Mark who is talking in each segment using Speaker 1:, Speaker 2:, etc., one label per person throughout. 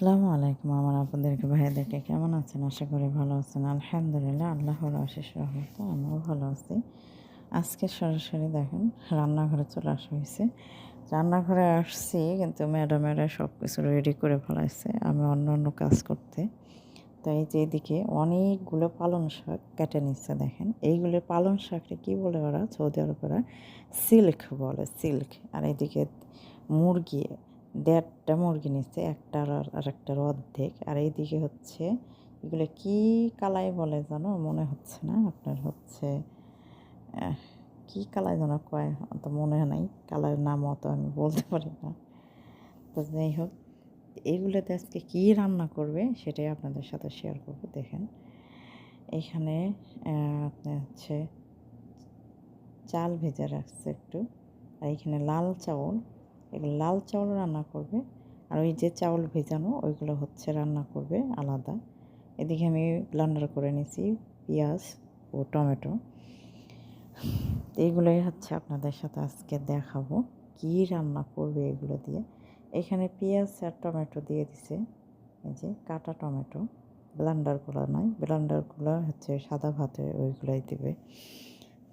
Speaker 1: আসসালামু আলাইকুম আমার আপনাদেরকে ভাইয়াদেরকে কেমন আছেন? আশা করি ভালো আছেন। আলহামদুলিল্লাহ, আল্লাহর অশেষ রহমত আমিও ভালো আছি। আজকে সরাসরি দেখেন, রান্নাঘরে চলে আসা হয়েছে। রান্নাঘরে আসছি, কিন্তু ম্যাডামেরা সব কিছু রেডি করে ফেলাইছে, আমি অন্য অন্য কাজ করতে। তাই যে এদিকে অনেকগুলো পালং শাক কেটে নিচ্ছে, দেখেন। এইগুলো পালং শাকটা কী বলে ওরা? সৌদি আরবেরা সিল্ক বলে, সিল্ক। আর এদিকে মুরগি দেড়টা মুরগি নিচ্ছে একটা আর একটার অর্ধেক। আর এইদিকে হচ্ছে, এগুলো কি কালাই বলে জানো? মনে হচ্ছে না, আপনার হচ্ছে কি কালাই যেন কয়? অত মনে নাই, কালার নাম অত আমি বলতে পারি না। তো যাই হোক এইগুলোতে আজকে কী রান্না করবে সেটাই আপনাদের সাথে শেয়ার করব, দেখেন। এখানে আপনার হচ্ছে, চাল ভেজে রাখছে একটু। আর এখানে লাল চাউল এগুলো লাল চাউল রান্না করবে। আর ওই যে চাউল ভেজানো, ওইগুলো হচ্ছে রান্না করবে আলাদা। এদিকে আমি ব্লান্ডার করে নিয়েছি পেঁয়াজ ও টমেটো। এইগুলোই হচ্ছে আপনাদের সাথে আজকে দেখাবো কী রান্না করবে এগুলো দিয়ে। এখানে পেঁয়াজ আর টমেটো দিয়ে দিছে। এই যে কাটা টমেটো। ব্লান্ডারগুলো নয় ব্লান্ডারগুলো হচ্ছে সাদা ভাতে ওইগুলোই দেবে।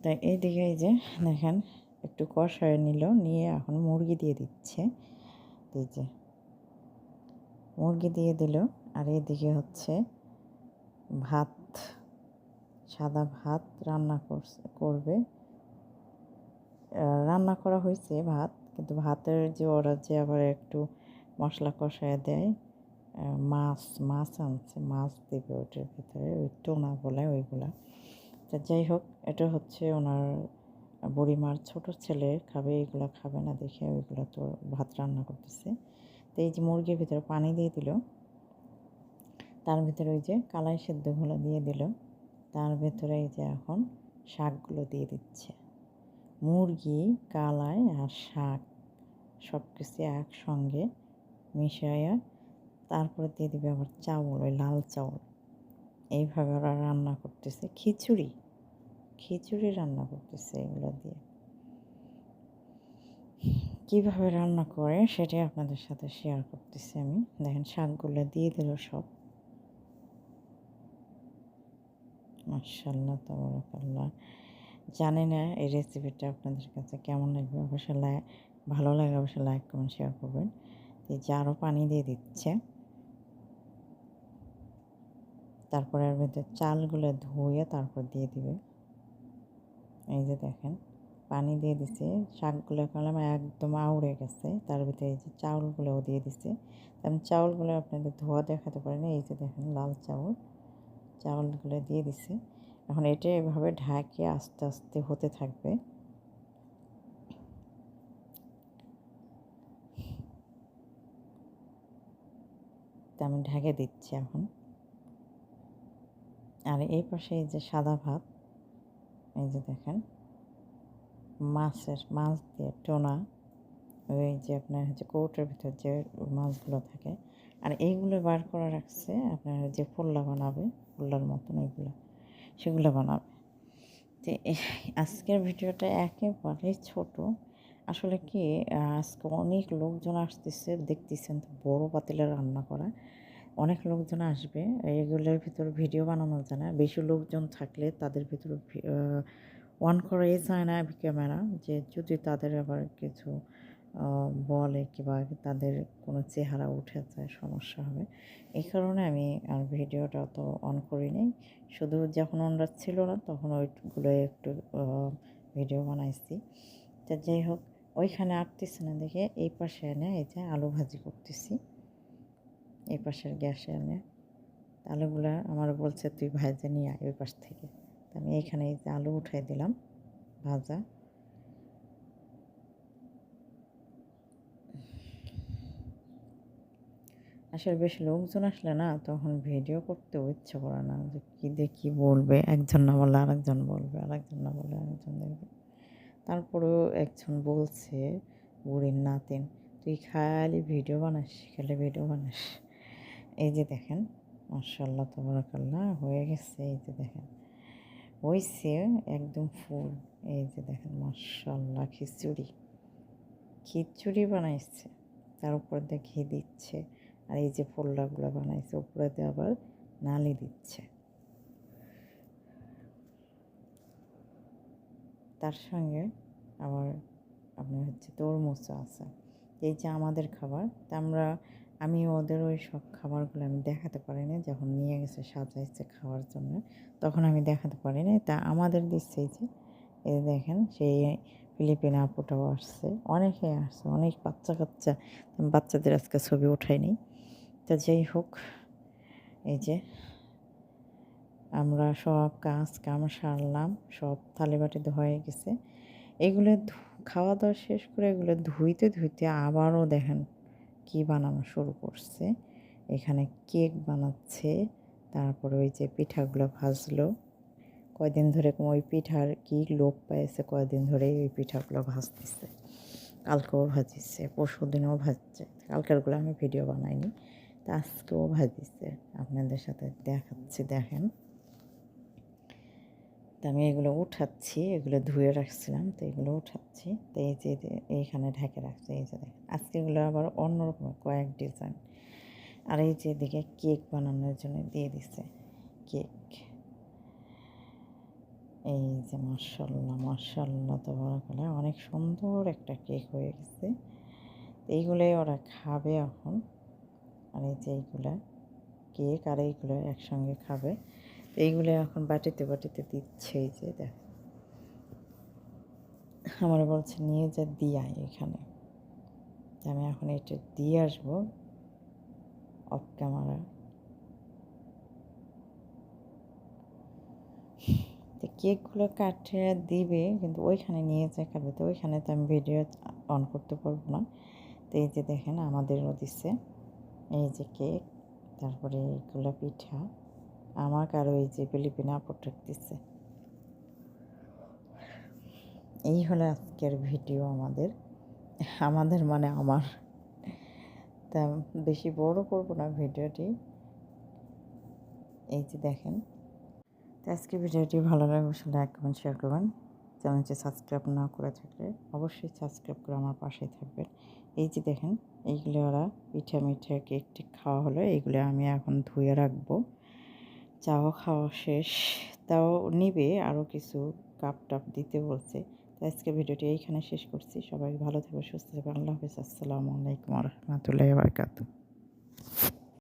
Speaker 1: তাই এইদিকে এই যে দেখেন একটু কষায় নিল, নিয়ে এখন মুরগি দিয়ে দিচ্ছে। এই যে। মুরগি দিয়ে দিল, আর এদিকে হচ্ছে ভাত, সাদা ভাত রান্না করবে। রান্না করা হয়েছে ভাত, কিন্তু ভাতের যে ওরা যে আবার একটু মশলা কষায় দেয় মাছ মাছ আনছে, মাছ দেবে ওটার ভিতরে, ওই টোনা বলে ওইগুলা। তা যাই হোক, এটা হচ্ছে ওনার বুড়িমার ছোট ছেলে খাবে, এগুলো খাবে না দেখে ওইগুলো তো ভাত রান্না করতেছে। তো এই যে মুরগির ভিতরে পানি দিয়ে দিল। তার ভিতরে ওই যে কালাই সেদ্ধগুলো দিয়ে দিল। তার ভিতরে এই যে এখন শাকগুলো দিয়ে দিচ্ছে। মুরগি, কালাই আর শাক সব কিছু একসঙ্গে মিশাইয়া তারপরে দিয়ে দিবে আবার চাউল, ওই লাল চাউল। এইভাবে ওরা রান্না করতেছে। খিচুড়ি। খিচুড়ি রান্না করতেছে এগুলো দিয়ে। কীভাবে রান্না করে সেটাই আপনাদের সাথে শেয়ার করতেছি আমি। দেখেন শাকগুলো দিয়ে দিল সব। মার্শাল্লাহ তবরকাল্লাহ। জানি না এই রেসিপিটা আপনাদের কাছে কেমন লাগবে। অবশ্যই লাইক ভালো লাগে অবশ্যই লাইক কমেন্ট শেয়ার করবেন। এই যে আরও পানি দিয়ে দিচ্ছে। তারপরে এর ভিতরে চালগুলো ধুয়ে তারপর দিয়ে দিবে। এই যে দেখেন, পানি দিয়ে দিছে। শাকগুলো করলাম একদম আউড়ে গেছে। তার ভিতরে এই যে চাউলগুলোও দিয়ে দিছে। আমি চাউলগুলো আপনাদের ধোয়া দেখাতে পারি না। এই যে দেখেন, লাল চাউল। চাউলগুলো দিয়ে দিছে। এখন এটা এভাবে ঢাকে আস্তে আস্তে হতে থাকবে। আমি ঢেকে দিচ্ছি এখন। আর এই পাশে এই যে সাদা ভাত। এই যে দেখেন, মাছের, মাছ দিয়ে টোনা, ওই যে আপনার হচ্ছে কৌটোর ভিতর যে মাছগুলো থাকে, আর এইগুলো বার করে রাখছে আপনার যে পোল্লা বানাবে, পোল্লার মতন ওইগুলো, সেগুলো বানাবে। তো আজকের ভিডিওটা একেবারে ছোট। আসলে কি আজকে অনেক লোকজন আসতেছে, দেখতেছেন তো বড় পাতিলে রান্না করা। অনেক লোকজন আসবে, এগুলোর ভিতর ভিডিও বানানো যায় না। বেশি লোকজন থাকলে তাদের ভিতর অন করাই যায় না ক্যামেরা যে যদি তাদের আবার কিছু বলে কিংবা তাদের কোনো চেহারা উঠে যায়, সমস্যা হবে। এই কারণে আমি আর ভিডিওটা তো অন করিনি শুধু যখন ওনারা ছিল না, তখন ওইগুলো একটু ভিডিও বানাইছি। তা যাই হোক, ওইখানে আটতেছে না দেখে, এই পাশে এনে এই যে আলু ভাজি করতেছি। এই পাশের গ্যাসে এনে, আলুগুলো আমার বলছে, তুই ভাজে নিয়ে আয় ওই পাশ থেকে। আমি এখানে এই যে আলু উঠাই দিলাম, ভাজা। আসলে বেশ লোকজন আসলে না, তখন ভিডিও করতেও ইচ্ছে করে না যে কী দেখি বলবে, একজন না বললে আরেকজন বলবে, আরেকজন না বললে আরেকজন দেখবে। তারপরেও একজন বলছে, বুড়ির নাতিন, তুই খালি ভিডিও বানাস, খালি ভিডিও বানাস। এই যে দেখেন মার্শাল্লাহ তবরাকাল্লাহ, হয়ে গেছে, এই যে দেখেন। হয়েছে একদম ফুল, এই যে দেখেন মার্শাল্লাহ খিচুড়ি। খিচুড়ি বানাইছে, তার উপর দিয়ে ঘি দিচ্ছে, আর এই যে ফোল্ডারগুলো বানাইছে উপরেতে আবার নালি দিচ্ছে। তার সঙ্গে আবার আপনার হচ্ছে তরমুজও আছে। এই যে আমাদের খাবার, তা আমরা আমি ওদের ওই সব খাবারগুলো আমি দেখাতে পারিনি যখন নিয়ে গেছে, সাজাইছে খাওয়ার জন্য, তখন আমি দেখাতে পারিনি তা আমাদের দিচ্ছে যে, এই দেখেন, সেই ফিলিপিন আপুটাও আসছে, অনেকে আসছে, অনেক বাচ্চা কাচ্চা, বাচ্চাদের আজকে ছবি ওঠাইনি তা যাই হোক, এই যে, আমরা সব কাজ কাম সারলাম, সব থালিবাটি হয়ে গেছে। এগুলো খাওয়া দাওয়া শেষ করে এগুলো ধুইতে ধুইতে আবারও দেখেন কি বানানো শুরু করছে। এখানে কেক বানাচ্ছে, তারপরে ওই যে পিঠাগুলো ভাজলো। কয়দিন ধরে ওই পিঠার কি লোপ পাইছে, কয়দিন ধরে ওই পিঠাগুলো ভাজতেছে। কালকেও ভাজিছে পরশু দিনেও ভাজছে। কালকেরগুলো আমি ভিডিও বানাইনি, তা আজকেও ভাজিছে। আপনাদের সাথে দেখাচ্ছি, দেখেন। আমি এগুলো উঠাচ্ছি, এগুলো ধুয়ে রাখছিলাম, তো এগুলো উঠাচ্ছি। তো এই যে এইখানে ঢেকে রাখছি, এই যে দেখেন। আজকে এগুলো আবার অন্যরকম কয়েক ডিজাইন। আর এই যে এদিকে কেক বানানোর জন্য দিয়ে দিছে কেক। এই যে মার্শাল্লাহ মার্শাল্লাহ তো বড় করে। অনেক সুন্দর একটা কেক হয়ে গেছে। এইগুলোই ওরা খাবে এখন। আর এই যে এইগুলা কেক আর এইগুলো একসঙ্গে খাবে। এইগুলো এখন বাটিতে বাটিতে দিচ্ছে এই যে দেখ। আমার বলছে, নিয়ে যা দিয়াই এখানে। আমি এখন এটা দিয়ে আসব অফ ক্যামেরা তো কেকগুলো কাটে দিবে, কিন্তু ওইখানে নিয়ে যায় খাবে তো ওইখানে তো আমি ভিডিও অন করতে পারব না। তো এই যে দেখেন, আমাদেরও দিচ্ছে এই যে কেক, তারপরে এইগুলো পিঠা। আমাকে আরও এই যে ফিলিপিনা প্রোটেক দিচ্ছে এই হলো আজকের ভিডিও আমাদের। আমাদের মানে আমার। তা বেশি বড় করব না ভিডিওটি। এই যে দেখেন। তো আজকে ভিডিওটি ভালো লাগবে লাইক করবেন শেয়ার করবেন। চ্যানেলটি সাবস্ক্রাইব না করে থাকলে অবশ্যই সাবস্ক্রাইব করে আমার পাশেই থাকবেন। এই যে দেখেন, এইগুলো ওরা পিঠা মিঠা কেক খাওয়া হলো। এইগুলো আমি এখন ধুয়ে রাখব। চাও খাওয়া শেষ। তাও নেবে আরও কিছু কাপ টাপ দিতে বলছে। তো আজকে ভিডিওটি এইখানে শেষ করছি। সবাই ভালো থাকবে সুস্থ থাকবে আল্লাহ হাফিজ। আসসালামু আলাইকুম রহমতুল্লাহ বারকাতু